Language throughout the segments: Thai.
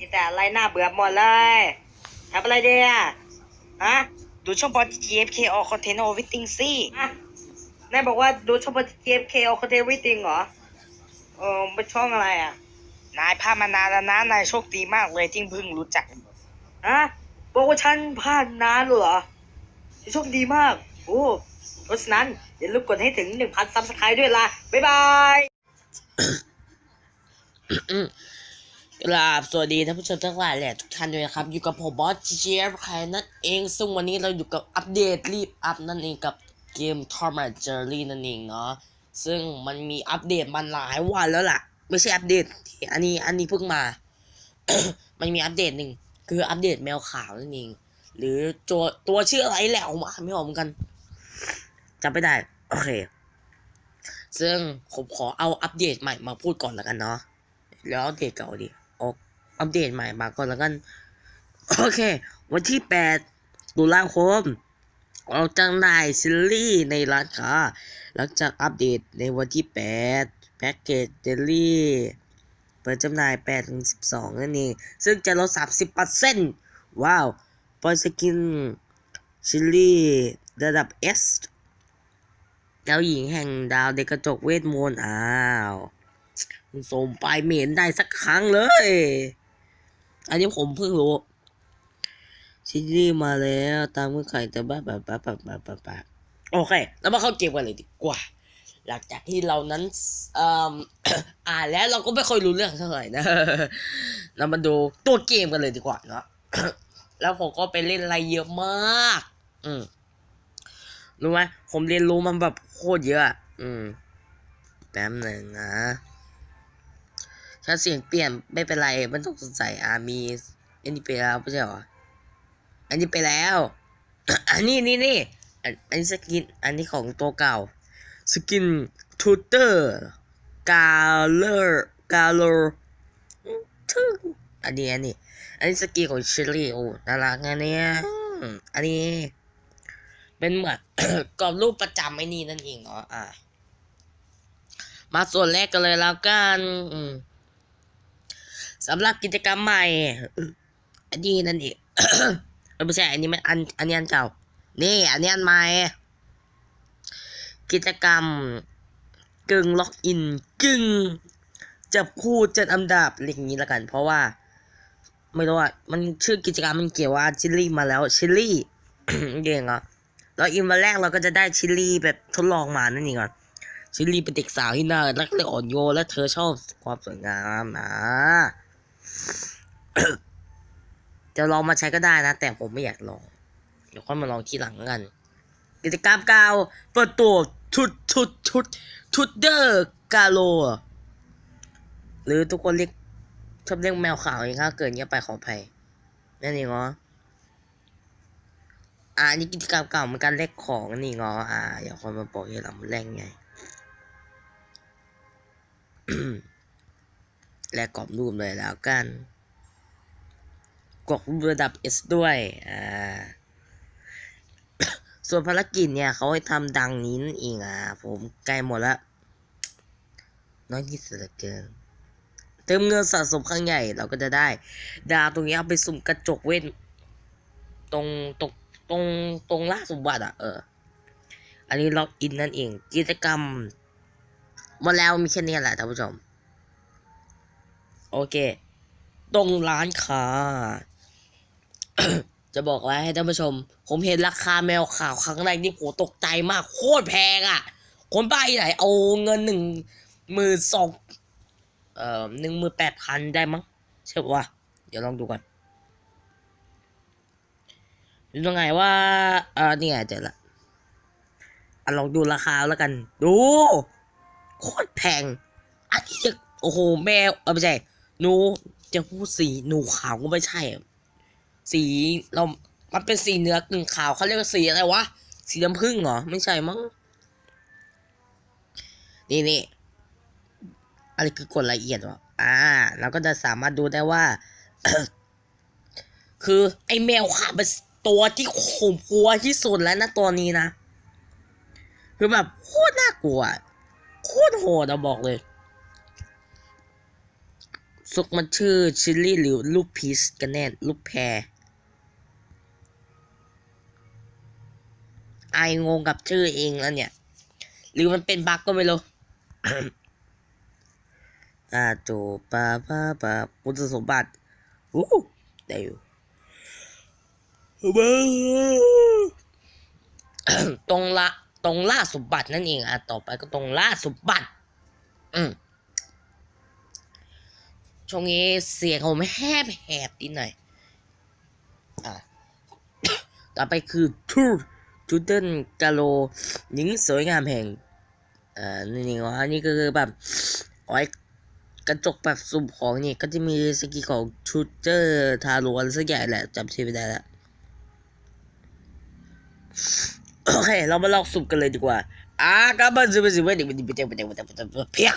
มีแต่อะไรน่าเบื่อหมดเลยทำอะไรเดียฮะ ดูช่องบอล GFK All Content Everything สิฮะนายบอกว่าดูช่องบอล GFK All Content Everything เหรอ เออเป็นช่องอะไรอะ นายพลาดมานานแล้วนะ นายโชคดีมากเลยที่เพิ่งรู้จัก ฮะ บอกว่าฉันพลาดนานเหรอ โชคดีมาก โอ้เพราะฉะนั้นอย่าลืมกดให้ถึง 1,000ซับสไครต์ด้วยล่ะ บ๊ายบาย กราบสวัสดีท่านผู้ชมทั้งหลายแหละทุกท่านด้วยนะครับ อยู่กับผมบอสเจฟใครนั่นเอง ซึ่งวันนี้เราอยู่กับอัปเดตรีบอัพนั่นเองกับเกม Tom and Jerry นั่นเองเนาะซึ่งมันมีอัปเดตมาหลายวันแล้วล่ะ ไม่ใช่อัปเดตที่อันนี้อันนี้เพิ่งมา มันมีอัปเดตหนึ่งคืออัปเดตแมวขาวนั่นเอง หรือตัวตัวชื่ออะไรแหละผมอ่าไม่ออกเหมือนกันจำไม่ได้โอเค ซึ่งผมขอเอาอัปเดตใหม่มาพูดก่อนแล้วกันเนาะแล้วอัปเดตเก่าดิ อัปเดตใหม่มาก่อนแล้วกัน โอเค วันที่8ตุลาคมเราจำหน่ายซีรีส์ในร้านค้า หลังจากอัปเดตในวันที่ 8 แพ็กเกจเดลี่เปิดจำหน่าย8ถึง12 นั่นเอง ซึ่งจะลด 30%ว้าวปอยสกินซีรีส์ระดับ S เจ้าหญิงแห่งดาวเด็กกระจกเวทมนต์อ้าวส่งไปเหม็นได้สักครั้งเลย อันนี้ผมเพิ่งรู้ซีรีส์มาแล้วตามเงื่อนไขแต่บ้าแบบแบบแบบแบบแบบแบบโอเค แล้วมาเข้าเกมกันเลยดีกว่า หลังจากที่เรานั้นอ่อานแล้วเราก็ไม่ค่อยรู้เรื่องเท่าไหร่นะ เรามาดูตัวเกมกันเลยดีกว่าเนาะแล้วผมก็ไปเล่นอะไรเยอะมาก อืมรู้ไหมผมเรียนรู้มันแบบโคตรเยอะอะอืมแป๊บหนึ่งนะ ถ้าเสียงเปลี่ยนไม่เป็นไรไม่ต้องสงสัยอ่ามี อันนี้ไปแล้วไม่ใช่หรอ อันนี้ไปแล้ว อันนี้นี่นี่ อันอันนี้สกิน อันนี้ของตัวเก่า สกินทูเตอร์กาเลอร์กาเลอร์ทึ่งอันนี้อันนี้ อันนี้สกินของเชลลี่โอ้น่ารักนะเนี่ยอันนี้ เป็นเหมือนกรอบรูปประจำไอ้นี่นั่นเองเนาะอ่ามาส่วนแรกกันเลยแล้วกัน อืม สำหรับกิจกรรมใหม่อันนี้นั่นเองไม่ใช่อันนี้มันอันอันนี้อันเก่า นี่อันนี้อันใหม่ กิจกรรมกึ่งล็อกอินกึ่งจับคู่จัดอันดับเรียกอย่างนี้ล้วกัน เพราะว่า ไม่รู้ว่ามันชื่อกิจกรรมมันเกี่ยวว่าชิลลี่มาแล้วชิลลี่เก่งเหรอเราอินวันแรกเราก็จะได้ชิลลี่แบบทดลองมานั่นเองก่อนชิลลี่เป็นเด็กสาวที่น่ารักและอ่อนโยนและเธอชอบความสวยงามนะ จะลองมาใช้ก็ได้นะ แต่ผมไม่อยากลอง เดี๋ยวค่อยมาลองทีหลังกัน กิจกรรมกาวเปิดตัวชุดชุดชุดชุดเดอร์กาโล หรือทุกคนเรียกชอบเรียกแมวขาวเองครับเกิดเงี้ยไปขออภัยนั่นเองเหรออ่านี่กิจกรรมเก่ามือนกันเลขของนี่งออ่าอย่าคนมาบอกให้เราแรงไง และกรอบรูปเลยแล้วกันกรอบรูประดับ S ด้วยอ่าส่วนภารกิจเนี่ยเขาให้ทำดังนี้นั่นเองอะผมใกล้หมดละน้อยที่สุดเหลือเกิน เติมเงินสะสมครั้งใหญ่เราก็จะได้ ดาวตรงนี้เอาไปสุ่มกระจกเว้น ตรงตรงตรงตรงล่าสมบัติอะเออ อันนี้ล็อกอินนั่นเอง กิจกรรมหมาแล้วมีแค่นี้แหละท่านผู้ชม โอเค ตรงร้านค้า จะบอกไว้ให้ท่านผู้ชม ผมเห็นราคาแมวขาวครั้งแรกนี่โหตกใจมาก โคตรแพงอะ คนบ้าที่ไหนเอาเงินหนึ่งหมื่นสองเอ่อหนึ่งหมื่นแปดพันได้มั้งใช่ปะวะเดี๋ยวลองดูก่อนดูตรงไหนว่าเออเนี่ยเดี๋ยวละอะลองดูราคาแล้วกัน ดู โคตรแพงอันนี้จะโอ้โห แมว เออไม่ใช่ หนูจะพูดสีหนูขาวก็ไม่ใช่ สีเรา มันเป็นสีเนื้อกึ่งขาวเขาเรียกว่าสีอะไรวะ สีน้ำผึ้งเหรอ ไม่ใช่มั้ง นี่นี่อะไรคือกฎละเอียดวะ อ่า เราก็จะสามารถดูได้ว่า คือไอแมวขาวเป็นตัวที่ข่มกลัวที่สุดแล้วนะตัวนี้นะ คือแบบโคตรน่ากลัว โคตรโหดอะบอกเลย ซุกมันชื่อชิลลี่หรือลูกพีชกันแน่ลูกแพรไองงกับชื่อเองแล้วเนี่ย หรือมันเป็นบั๊กก็ไม่รู้อาโจปาปาปาคุณสมบัติอู้ได้อยู่ตรงละตรงล่าสมบัตินั่นเองอะต่อไปก็ตรงล่าสมบัติ อืม ช่วงนี้เสียงผมแหบแหบนิดหน่อย อะ ต่อไปคือทูทูเดินกาโลหญิงสวยงามแห่งอ่อนี่นี่วะอันนี้ก็คือแบบไว้กระจกแบบสุ่มของนี่ก็จะมีสกิลของชูเตอร์ทาโรอะไรสักอย่างแหละจำชื่อไม่ได้แล้วโอเค เรามาลองสุ่มกันเลยดีกว่าอ่าก็มาสุ่มสุ่มเด็กเด็กเด็กเด็กเด็กเด็กเด็กเพียง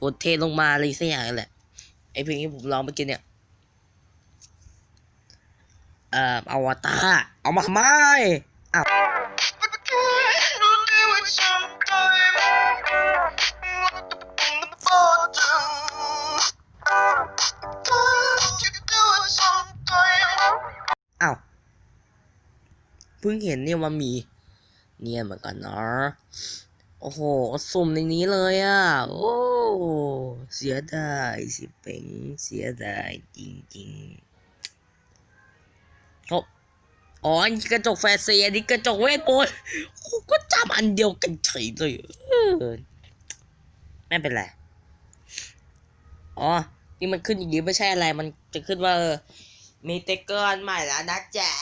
โอเทลงมาเลยสักอย่างแหละ ไอเพลงที่ผมร้องเมื่อกี้เนี่ยเอ่ออวตารเอามาทำไมอ้าวอ้าวเพิ่งเห็นเนี่ยว่ามี เนี่ยเหมือนกันเนาะ โอ้โห สุ่มในนี้เลยอะ โอ้ เสียดายสิเป่งเสียดายจริงๆเขาอ๋ออันนี้กระจกแฟร์เซียอันนี้กระจกเวทมนต์โอ้ก็จำอันเดียวกันเฉยเลยไม่เป็นไร อ๋อ นี่มันขึ้นอย่างนี้ไม่ใช่อะไร มันจะขึ้นว่า มีเตกเกอร์ใหม่แล้วนะแจ๊ะ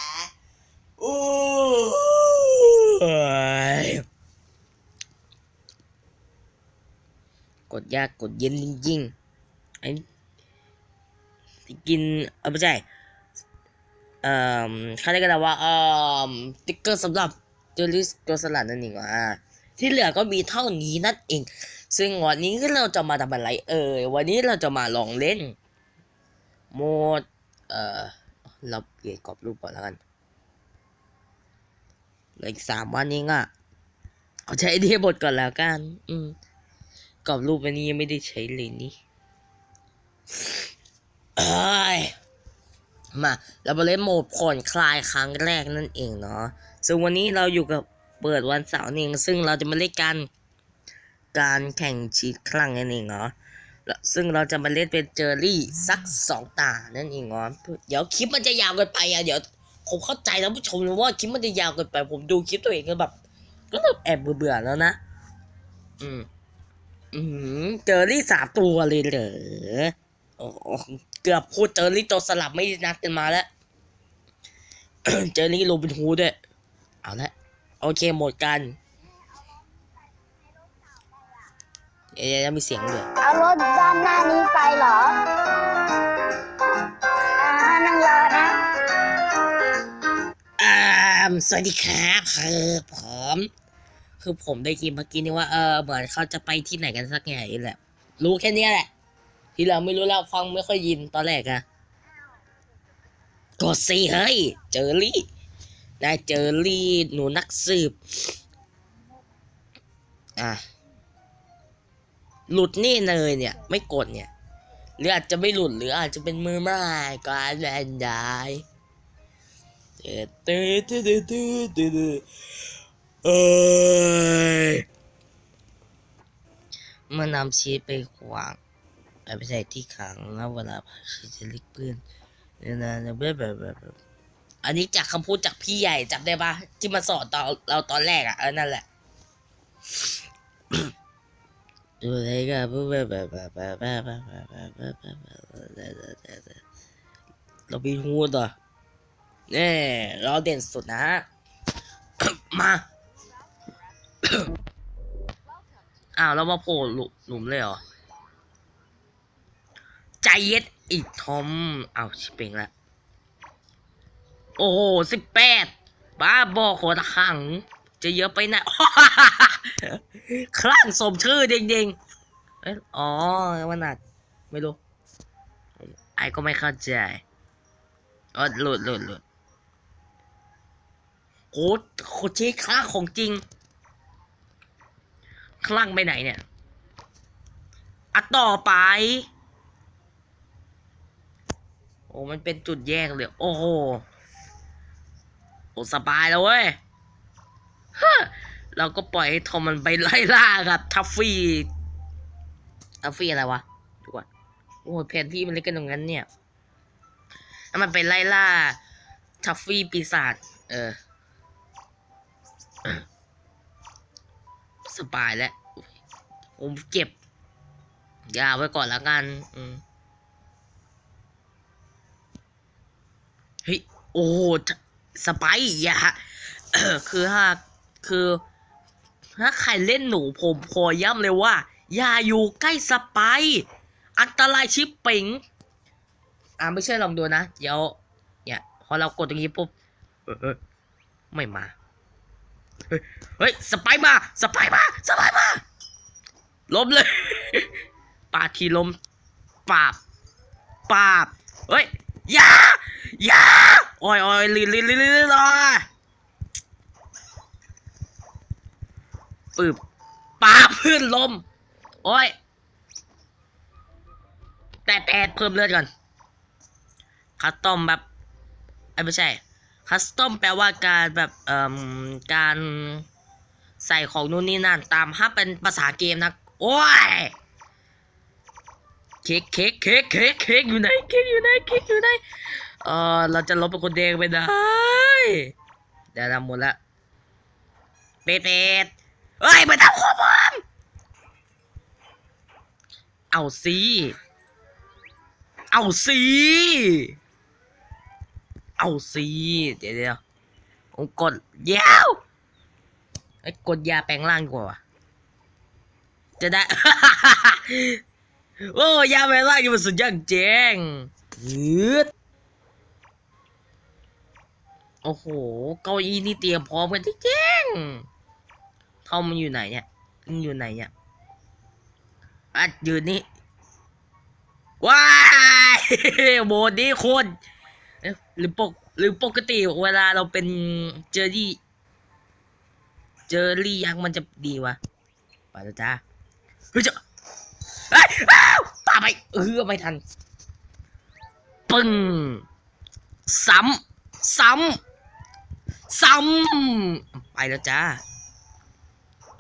โอ้ กดยากกดเย็นจริงๆไอ้กินเออไม่ใช่เอ่อเขาเรียกกันว่าเอ่อติ๊กเกอร์สำหรับเจอริสตัวสลัดนั่นเองอะที่เหลือก็มีเท่านี้นั่นเอง ซึ่งวันนี้เราจะมาทำอะไรเอ่ยวันนี้เราจะมาลองเล่นโหมดเอ่อเราเปลี่ยนกรอบรูปก่อนแล้วกันเหลืออีกสามวันเองอะเอาใช้ไอเดียบทก่อนแล้วกัน อืม กรอบรูปอันนี้ยังไม่ได้ใช้เลยนี่มาเรามาเล่นโหมดผ่อนคลายครั้งแรกนั่นเองเนาะซึ่งวันนี้เราอยู่กับเปิดวันเสาร์นี่เองซึ่งเราจะมาเล่นกันการแข่งชีคลั่งนั่นเองเนาะซึ่งเราจะมาเล่นเป็นเจอรี่สักสองตานั่นเองเนาะเดี๋ยวคลิปมันจะยาวเกินไปอะเดี๋ยวผมเข้าใจนะผู้ชมนะว่าคลิปมันจะยาวเกินไป ผมดูคลิปตัวเองก็แบบ ก็เริ่มแอบเบื่อแล้วนะ อืม อืมเจอรี่สามตัวเลยเหรอโอ้โหเกือบพูดเจอรี่ตัวสลับไม่นัดกันมาแล้ว เจอรี่โรบินฮูดด้วย เอาละโอเคหมดกันเอ๊ะยังมีเสียงด้วยเอารถด้านหน้านี้ไปเหรออ่านั่งรอนะอ่าสวัสดีครับคือผม คือผมได้ยินเมื่อกี้นี่ว่าเออเหมือนเขาจะไปที่ไหนกันสักอย่างนี่แหละ รู้แค่นี้แหละ ที่เราไม่รู้แล้วฟังไม่ค่อยยินตอนแรกอะกดสิเฮ้ย เจอรี่นายเจอรี่หนูนักสืบ อะ หลุดนี่เลยเนี่ย ไม่กดเนี่ยหรืออาจจะไม่หลุดหรืออาจจะเป็นมือไม้ก็ได้ได้เต้เต้เต้เต้เต้เต้เต้ เอ้ยเมื่อนำชีสไปขวางไปใส่ที่ขังแล้วเวลาพาชีสจะลิกเพื่อนเนี่ยนะแบบแบบแบบอันนี้จากคำพูดจากพี่ใหญ่จำได้ปะที่มาสอนตอนเราตอนแรกอะเออนั่นแหละดูอะไรกันแบบแบบแบบแบบแบบแบบแบบแบบแบบแบบเราบีฮูดอะนี่ยเราเด่นสุดนะฮะ มา อ้าวแล้วมาโผล่หลุมหลุมเลยเหรอ ใจเย็ดอีกทอมอ้าวชิเปงละ โอ้โหสิบแปดบ้าบอโคตรขัง จะเยอะไปไหนคลั่งสมชื่อจริงๆเอ้ยอ๋อมันอาจไม่รู้ ไอ้ก็ไม่เข้าใจเออหลุดหลุดหลุดโคตรโคตรเจ๊ค่าของจริง คลั่งไปไหนเนี่ยอะต่อไป โอ้มันเป็นจุดแยกเลย โอ้โหโอ้สบายแล้วเว้ยเราก็ปล่อยให้ทอมมันไปไล่ล่ากับทัฟฟี่ทัฟฟี่อะไรวะดูก่อนโอ้แผนที่มันเล็กกันตรงนั้นเนี่ยถ้ามันไปไล่ล่าทัฟฟี่ปีศาจเออ สบายแล้วผมเก็บยาไว้ก่อนละกัน อืมเฮ้ย โอ้โหสไปซ์อย่าคือถ้าคือ ถ้าใครเล่นหนูผมขอย้ำเลยว่า อย่าอยู่ใกล้สไปซ์อันตรายชิปเป่งอ่าไม่เชื่อลองดูนะ เดี๋ยว เนี่ย พอเรากดตรงนี้ปุ๊บ เออไม่มา เฮ้ยเฮ้ยสไปมาสไปมาสไปมาล้มเลยปาทีล้มปาบปาบเฮ้ยยายาโอ้ยโอ้ยลิลิลิลิลินเลยปึบปาบพื้นลม โอ้ย แต่แต่เพิ่มเลือดก่อนคัสตอมแบบไอ้ยไม่ใช่ คัสตอมแปลว่าการแบบเอ่อการใส่ของนู่นนี่นั่น ตามถ้าเป็นภาษาเกมนะ โอ้ยเค้กเค้กเค้กเค้กเค้กอยู่ไหนเค้กอยู่ไหนเค้กอยู่ไหนเออเราจะลบเป็นคนแดงไปได้เดี๋ยวทำหมดละเป็ดเป็ดเฮ้ยมาทำข้อมูลเอาสิเอาสิ เอาสิเดี๋ยวเดี๋ยวผมกดยาวไอ้กดยาแปลงร่างกว่าวะจะได้ โอ้ยาแปลงร่างนี่มันสุดยอดเจ๋งยืดโอ้โห เก้าอี้นี่เตรียมพร้อมกันที่เจงทอมมันอยู่ไหนเนี่ยมันอยู่ไหนเนี่ยอะยืนนี่ว้ายโบนนี้โคน หรือปกหรือปกติเวลาเราเป็นเจอรี่ เจอรี่ยักษ์มันจะดีวะไปแล้วจ้าเฮ้ยจะเอ้อ้าวตาไปเออไม่ทันปึ้งซ้ำซ้ำซ้ำไปแล้วจ้า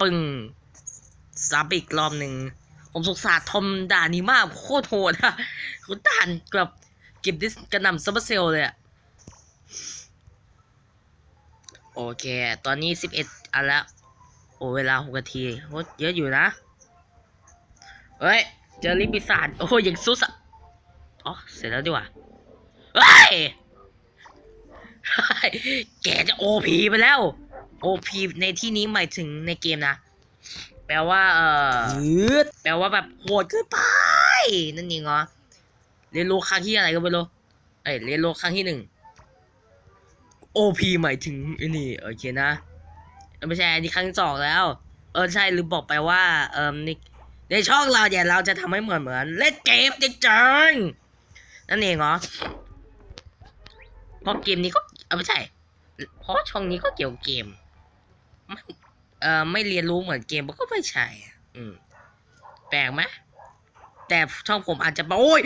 ปึ้งซ้ำอีกรอบหนึ่งผมสงสารทอมด่านี้มากโคตรโหดอะคุณด่านกับ เก็บดิสกระหน่ำซัมเมอร์เซลเลยอะโอเค ตอนนี้สิบเอ็ดอันแล้วโอ้ เวลาหกนาทีโคตรเยอะอยู่นะ เฮ้ย เจอลิปิศาจโอ้ยยังซุสอะอ๋อ เสร็จแล้วดีกว่าเฮ้ยเฮ้ย แกจะโอพีไปแล้วโอพีในที่นี้หมายถึงในเกมนะ แปลว่า เออแปลว่าแบบโหดเกินไป นั่นเองเหรอ เรียนรู้ครั้งที่อะไรก็ไม่รู้เอ้ยเรียนรู้ครั้งที่หนึ่งโอพีหมายถึงอ้นี่โอเคนะไม่ใช่อันนี้ครั้งที่สองแล้ว เออใช่ลืมบอกไปว่า เออในในช่องเราเนี่ยเราจะทำให้เหมือนเหมือนเล่นเกมจริงๆนั่นเองเหรอเพราะเกมนี้ก็เออไม่ใช่เพราะช่องนี้ก็เกี่ยวกับเกมไม่เออไม่เรียนรู้เหมือนเกมมันก็ไม่ใช่อะอืมแปลกไหม แต่ช่องผมอาจจะบอกโอ้ย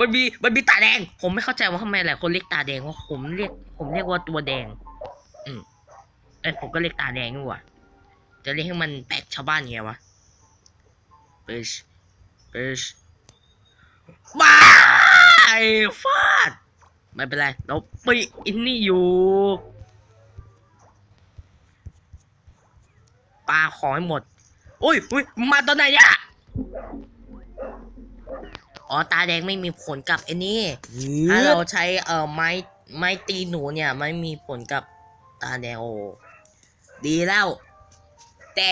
มันมีมันมีตาแดง ผมไม่เข้าใจว่าทำไมหลายคนเรียกตาแดงว่าผมเรียก ผมเรียกว่าตัวแดง อืมเอ้ผมก็เรียกตาแดงดีกว่าจะเรียกให้มันแปลกชาวบ้านไงวะเบชเบชบายฟาดไม่เป็นไรเราปีอินนี่อยู่ปลาขอให้หมด อุ้ยอุ้ยมาตอนไหนเนี่ย อ๋อตาแดงไม่มีผลกับไอ้นี่ถ้าเราใช้เอ่อไม้ไม้ตีหนูเนี่ยไม่มีผลกับตาแดงโอดีแล้ว แต่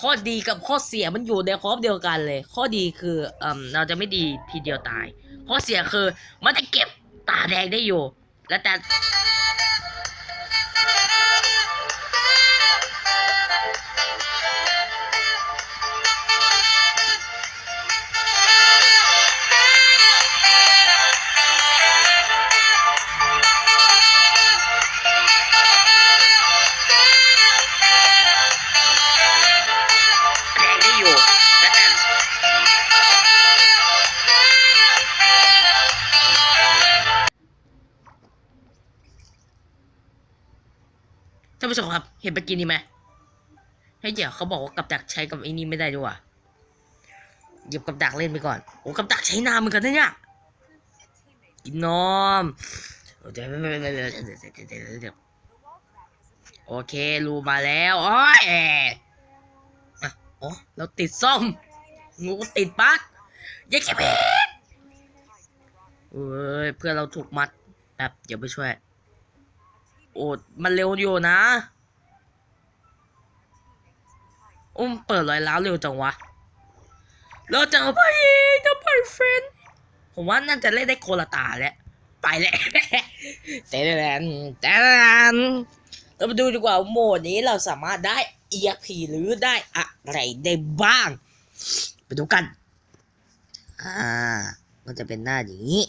ข้อดีกับข้อเสียมันอยู่ในครอบเดียวกันเลย ข้อดีคือเอ่มเราจะไม่ดีทีเดียวตาย ข้อเสียคือมันจะเก็บตาแดงได้อยู่ แล้วแต่ ผู้ชมครับ เห็นเมื่อกี้นี้ไหมให้ยเดี๋ยวเขาบอกว่ากับดักใช้กับไอ้นี่ไม่ได้ด้วยว่ะหยิบกับดักเล่นไปก่อน โอ้กับดักใช้นานเหมือนกันนะเนี่ย กินนมเดี๋ยวเดี๋ยวเดี๋ยวเดี๋ยวเดี๋ยวเดี๋ยวเดี๋ยวโอเค รูมาแล้วโอ้ยอะอ๋อเราติดซ่อมงูติดปั๊กยังเก็บเอ้ย เพื่อนเราถูกมัดแป๊บเดี๋ยวไปช่วย โอ้มันเร็วอยู่นะ อุ้มเปิดรอยร้าวเร็วจังวะ เราจะไปเองจะไปเฟรนผมว่าน่าจะเล่นได้โคละตาแล้วไปแล้วแต่แดนแต่แดนเรามาดูดีกว่าโหมดนี้เราสามารถได้ EXP หรือได้อะไรได้บ้าง ไปดูกัน อ่า มันจะเป็นหน้าอย่างนี้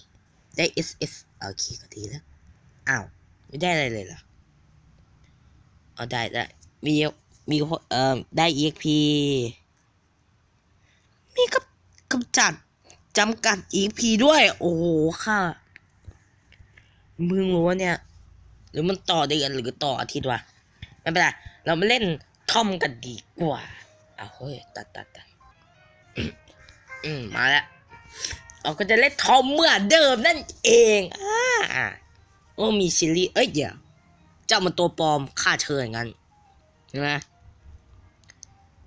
ได้ SS โอเคก็ดีแล้ว อ้าว ไม่ได้อะไรเลยเหรอเอาได้ได้มีมีเอ่อได้ EXP มีกับกำจัดจำกัด EXP ด้วย โอ้โหค่ะมึงรู้ว่าเนี่ย หรือมันต่อเดือนหรือต่ออาทิตย์วะไม่เป็นไรเรามาเล่นทอมกันดีกว่าเอาเฮ้ยตัดตัดตัดอืมมาแล้วเราก็จะเล่นทอมเหมื่อเดิมนั่นเองอ่า โอ้มีชิลลี่เอ้ยเดี๋ยวเจ้ามันตัวปลอมฆ่าเชิญงั้นใช่ไหม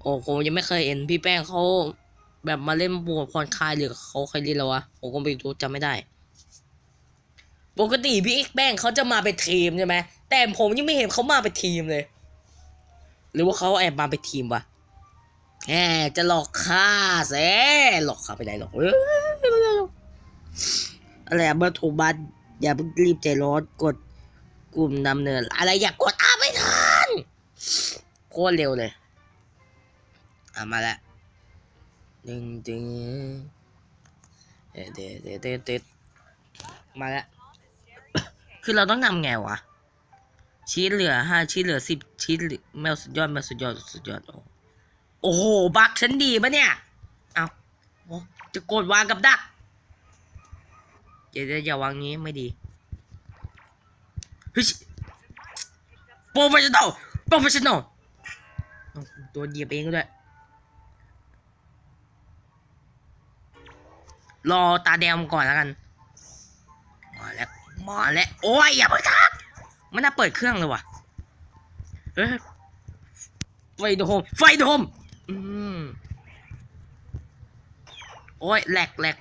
โอ้ผมยังไม่เคยเห็นพี่แป้งเขาแบบมาเล่นบวกผ่อนคลายหรือเขาเคยเล่นแล้ววะผมก็ไม่รู้จำไม่ได้ ปกติพี่เอกแป้งเขาจะมาเป็นทีมใช่ไหมแต่ผมยังไม่เห็นเขามาเป็นทีมเลย หรือว่าเขาแอบมาเป็นทีมวะแหมจะหลอกข้าเซ่หลอกข้าไปไหนหรอกเอ้ยอะไรอะเมื่อถูกบัต อย่าเพิ่งรีบใจร้อนกดกลุ่มดำเนิน อะไรอย่ากดอะไม่ทันโคตรเร็วเลยอะมาแล้วดึงดึงเดดเด็ดเดเดมาแล้วคือเราต้องทำไงวะชีสเหลือห้าชีสเหลือสิบชีสเหลือแมวสุดยอดแมวสุดยอดสุดยอดโอ้โหบักฉันดีปะเนี่ยเอาจะกดวางกับดัก เดี๋ยวอย่าวางงี้ไม่ดีเฮ้ยโปรเฟชชั่นอลโปรเฟชชั่นอลตัวเหยียบเองก็ด้วยรอตาแดงก่อนแล้วกัน มาแล้ว มาแล้ว โอ้ยอย่าเพิ่งทักมันน่าเปิดเครื่องเลยว่ะเอ้ยไฟโดมไฟโดมอืมโอ้ยแหลกแหลก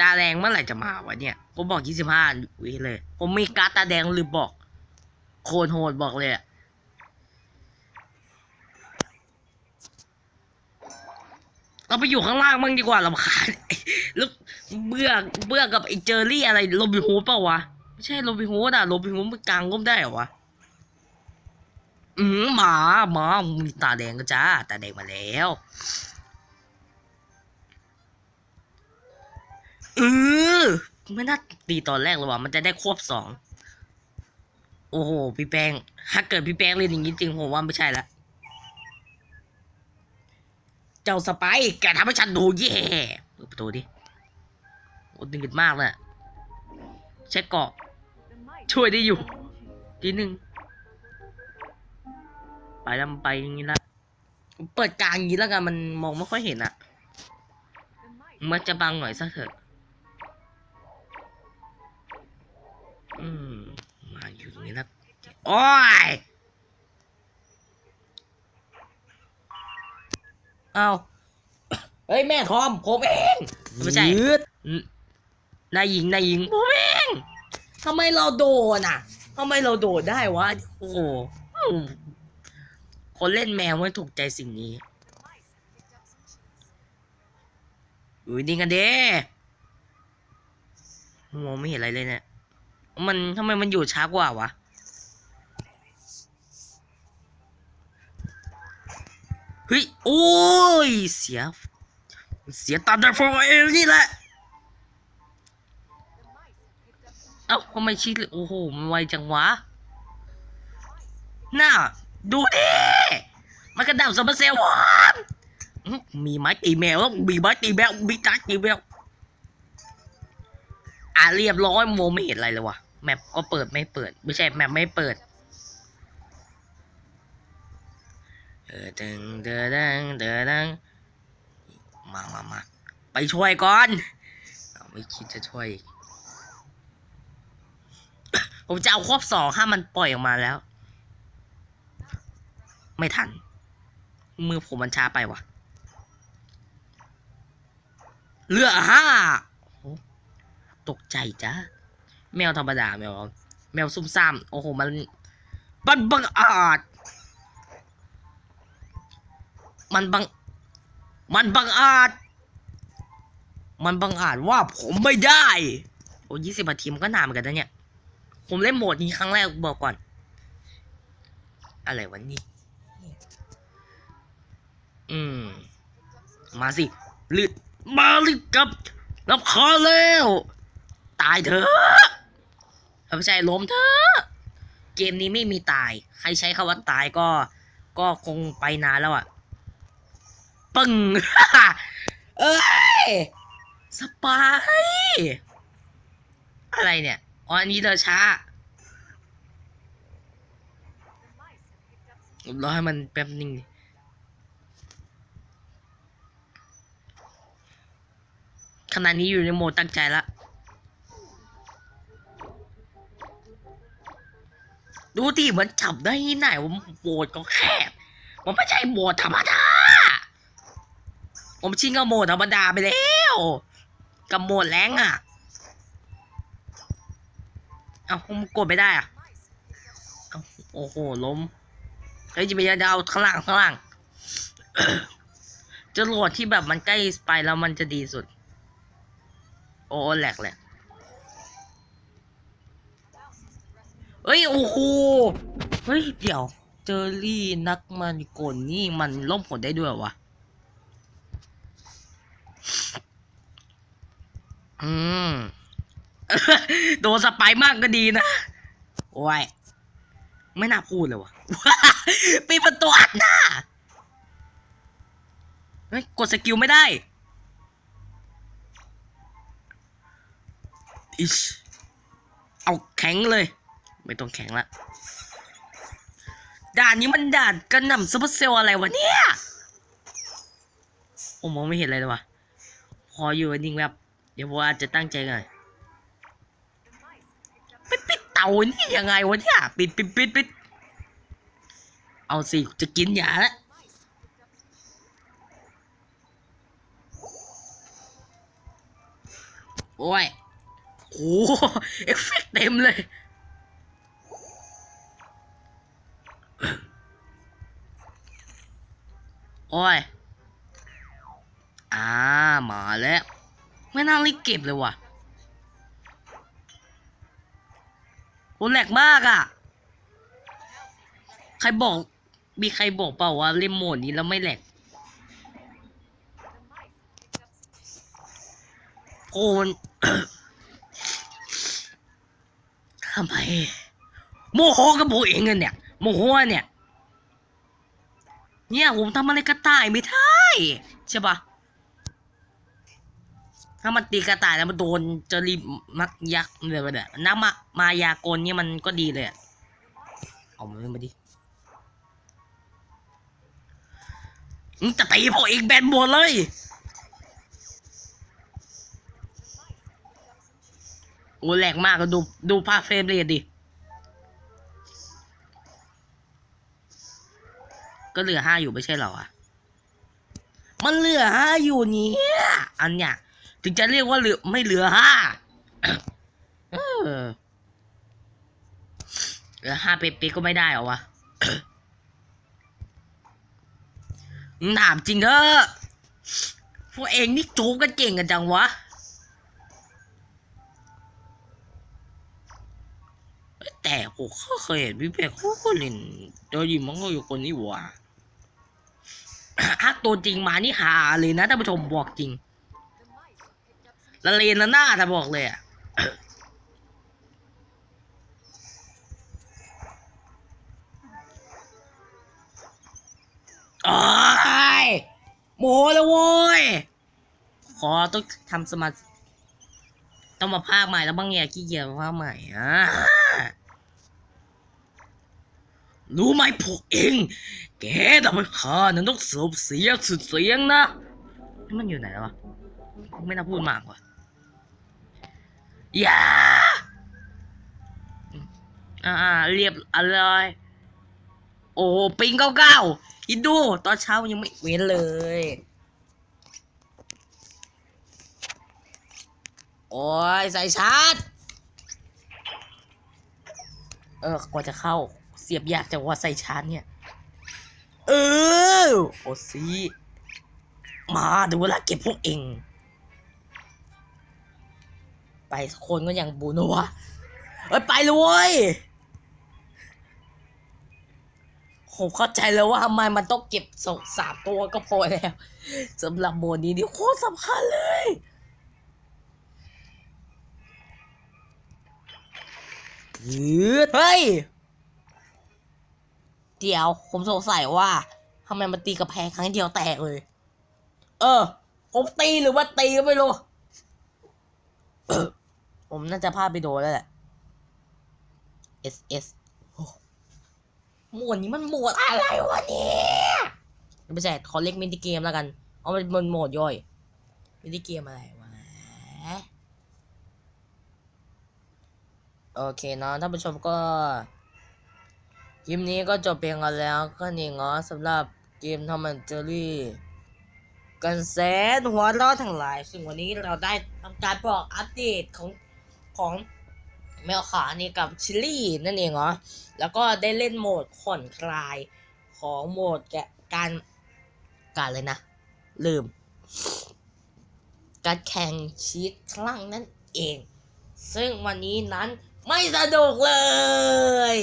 ตาแดงเมื่อไหร่จะมาวะเนี่ย ผมบอกยี่สิบห้าวิเลย ผมมีการ์ดตาแดงหรือบอก โคนโหดบอกเลยอะเราไปอยู่ข้างล่างมั่งดีกว่าลำคาญแล้วเบื่อเบื่อกับไอ้เจอรี่อะไรโรบินฮูดเปล่าวะ ไม่ใช่โรบินฮูดอะโรบินฮูดมันกลางก้มได้เหรอวะ อืมหมาหมามีตาแดงก็จ้า ตาแดงมาแล้ว เออไม่น่าตีตอนแรกเลยว่ะมันจะได้ควบสองโอ้โหพี่แป้งถ้าเกิดพี่แป้งเล่นอย่างนี้จริงผมว่าไม่ใช่ละเจ้าสไปร์แกทำให้ฉันดูแย่เปิดประตูดิโอ้ดึงดมากเลยอะเช็คเกาะช่วยได้อยู่ทีหนึ่งไปล้วมันไปอย่างนี้ละเปิดกลางอย่างนี้แล้วกันมันมองไม่ค่อยเห็นอะมันจะบังหน่อยสักเถอะ อืมมาอยู่ตรงนี้แล้วโอ้ยเอาเฮ้ยแม่ทอมผมเองไม่ใช่อืมนายหญิงนายหญิงผมเองทำไมเราโดนอะทำไมเราโดดได้วะโอ้โหอืมคนเล่นแมวไม่ถูกใจสิ่งนี้อุ้ยดีกันเด้มองไม่เห็นอะไรเลยเนี่ย มันทำไมมันอยู่ช้ากว่าวะเฮ้ยโอ้ยเสีย เสียตัดแต่ฟอเอลนี่แหละ เอ้าทำไมชิดโอ้โห มันไวจังวะ น่า ดูดิมันกระดับสมบัติเซลล์วอนมีไม้ตีแมวแล้วมีไม้ตีแมวมีจักตีแมวอะเรียบร้อยโมไม่เห็นอะไรเลยวะ แมปก็เปิดไม่เปิด ไม่ใช่แมปไม่เปิดเออดึงเดอดังเดอดังมามามาไปช่วยก่อนไม่คิดจะช่วยผมจะเอาครบสองห้ามันปล่อยออกมาแล้ว ไม่ทัน มือผมมันช้าไปว่ะเรือห้าตกใจจ้า แมวธรรมดาแมวแมวซุ่มซ่ามโอ้โหมันมันบังอาจ มันบัง มันบังอาจ มันบังอาจว่าผมไม่ได้ โอ้ยี่สิบนาทีมันก็นานเหมือนกันนะเนี่ย ผมเล่นโหมดนี้ครั้งแรกบอกก่อน อะไรวะนี่อืม มาสิลืดมาลืดกับรับคอแล้ว ตายเถอะ ไม่ใช่ล้มเถอะเกมนี้ไม่มีตาย ใครใช้คำว่าตายก็ ก็คงไปนานแล้วอะปึ้งเอ้ยสปายอะไรเนี่ยอ๋ออันนี้เลยช้ารอให้มันแป๊บนึงขณะนี้อยู่ในโหมดตั้งใจละ ดูดิมันจับได้ที่ไหนว่าโหมดก็แคบ มันไม่ใช่โหมดธรรมดา ผมชิงกับโหมดธรรมดาไปแล้วกับโหมดแรงอะ เอาผมกดไม่ได้อะโอ้โหล้มเฮ้ยจะไปจะเอาข้างล่างข้างล่างจรวดที่แบบมันใกล้ไปแล้วมันจะดีสุด โอ้แหลกแหลก เฮ้ย โอ้โห เฮ้ย เดี๋ยว เจอรี่นักมันโกลนี่มันล่มผลได้ด้วยวะอืม โดนสไปร์มากก็ดีนะ โอ้ย ไม่น่าพูดเลยวะปิดประตูอัดหน้า เฮ้ย กดสกิลไม่ได้ อิช เอาแข็งเลย ไม่ต้องแข็งละ ด่านนี้มันด่านกระหน่ำซูเปอร์เซลอะไรวะเนี่ย โอ้มองไม่เห็นอะไรเลยวะพออยู่นิ่งแบบ เดี๋ยวว่าจะตั้งใจหน่อยปิดปิดเต่านี่ยังไงวะเนี่ยปิดปิดปิดปิดเอาสิจะกินยาแล้วโอ้ยโหเอฟเฟกเต็มเลย อ้ยอ่ามาแล้ว ไม่น่ารีบเก็บเลยว่ะโหแหลกมากอะ่ะ ใครบอก มีใครบอกเปล่าว่าเล่นโหมดนี้แล้วไม่แหลกโอนทำไมโมโหกับโมเองอะเนี่ยโมโหเนี่ย เนี่ยผมทำอะไรกระต่ายไม่ได้ใช่ปะถ้ามันตีกระต่ายแล้วมันโดนจอรีมักยักษ์เลยไปเนี่ยน้ำมามายากลเนี่ยมันก็ดีเลยอะเอามันมาดิมึงจะตีพวกเองแบนหมดเลยโอ้แหลกมากก็ดูดูภาพเฟรมเรทดิ ก็เหลือห้าอยู่ไม่ใช่เหรอวะมันเหลือห้าอยู่เนี่ยอันเนี้ยถึงจะเรียกว่าเหลือไม่เหลือห้าเหลือห้าเป๊ะๆก็ไม่ได้เหรอวะถามจริงเถอะพวกเองนี่จูบกันเก่งกันจังวะแต่ผมก็เคยเห็นพี่เพกเขาก็เล่นเจ้าหญิงมังก็อยู่คนนี้ว่า อักตัวจริงมานี่หาเลยนะท่านผู้ชมบอกจริงละเลนละหน้าถ้าบอกเลยอะโอ้ยโมโหแล้วโว้ย ขอต้องทำสมาธิต้องมาพากใหม่แล้วบ้างเนี่ยขี้เกียจมาพากย์ใหม่อะ รู้ไหมพวกเอง แกทำให้ข้านั้นต้องเสิร์ฟเสียสุดเสียงนะ มันอยู่ไหนแล้ววะไม่น่าพูดมากกว่ะอย่าอ่าเรียบอะไรอยโอ้ปิงเก้าเก้าอินดูตอนเช้ายังไม่เว้นเลย โอ้ยใส่ชาร์จเออกว่าจะเข้า เสียบยากจังว่าใส่ชาร์จเนี่ย เออโอซีมาดูเวลาเก็บพวกเอง ไปสักคนก็ยังบูโนะวะเอ้ยไปเลยเว้ยผมเข้าใจแล้วว่าทำไมมันต้องเก็บสองสามตัวก็พอแล้วสำหรับโบนนี้นี่โคตรสำคัญเลยยืดเฮ้ย เดี๋ยวผมสงสัยว่าทำไมมันตีกระแพงครั้งเดียวแตกเลย เออ ผมตีหรือว่าตีก็ไม่รู้ ผมน่าจะพลาดไปโดนแล้วแหละ S S โอ้หมวดนี้มันหมวดอะไรวะเนี่ยไม่ใช่ขอเล็กมินิเกมแล้วกัน เอามันบนโหมดย่อย มินิเกมอะไรวะ โอเคเนาะท่านผู้ชมก็ คลิปนี้ก็จบเพียงกันแล้วก็นี่เนาะสำหรับเกมทอมเจอรี่ กันแสนหัวเร้อทั้งหลาย ซึ่งวันนี้เราได้ทำการบอกอัปเดตของของแมวขานี่กับชิลลี่นั่นเองเหรอ แล้วก็ได้เล่นโหมดผ่อนคลายของโหมดแกการการเลยนะ ลืม การแข่งชีตคลั่งนั่นเอง ซึ่งวันนี้นั้นไม่สนุกเลย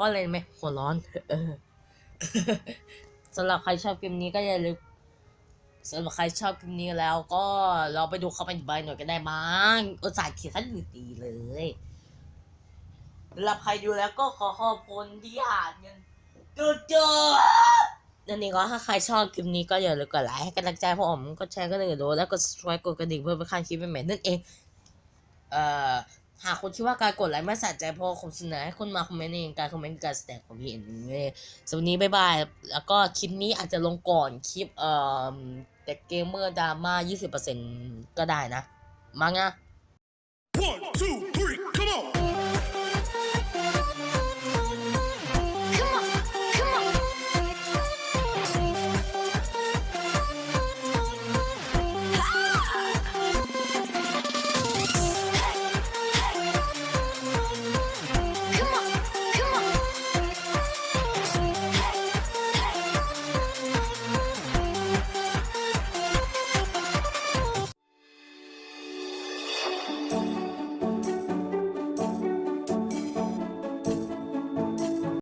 เพราะอะไหมหัวร้อนเออสำหรับใครชอบเกมนี้ก็อย่าลืมสำหรับใครชอบเกมนี้แล้ว ก็เราไปดูคอมเมนต์ใบหน่อยก็ได้มั้งอุตส่าห์เขียนท่านดีเลยสำหรับใครดูแล้วก็ขอขอบคุณที่อ่านกันจุดจบนั่นเองก็ถ้าใครชอบคลิปนี้ก็อย่าลืมกดไลค์ให้กำลังใจพวกผมก็แชร์ก็เลยดูแล้วก็ช่วยกดกระดิ่งเพื่อไม่พลาดคลิปใหม่ๆนั่นเอง เอ่อ หากคุณคิดว่าการกดไลค์ไม่สะใจเพราะผมเสนอให้คุณมาคอมเมนต์เองการคอมเมนต์การแสดงความเห็นเลยสำหรับวันนี้บ๊ายบาย แล้วก็คลิปนี้อาจจะลงก่อนคลิปเอ่อแต่เกมเมอร์ดราม่า20%ก็ได้นะ มั้งนะ One, two,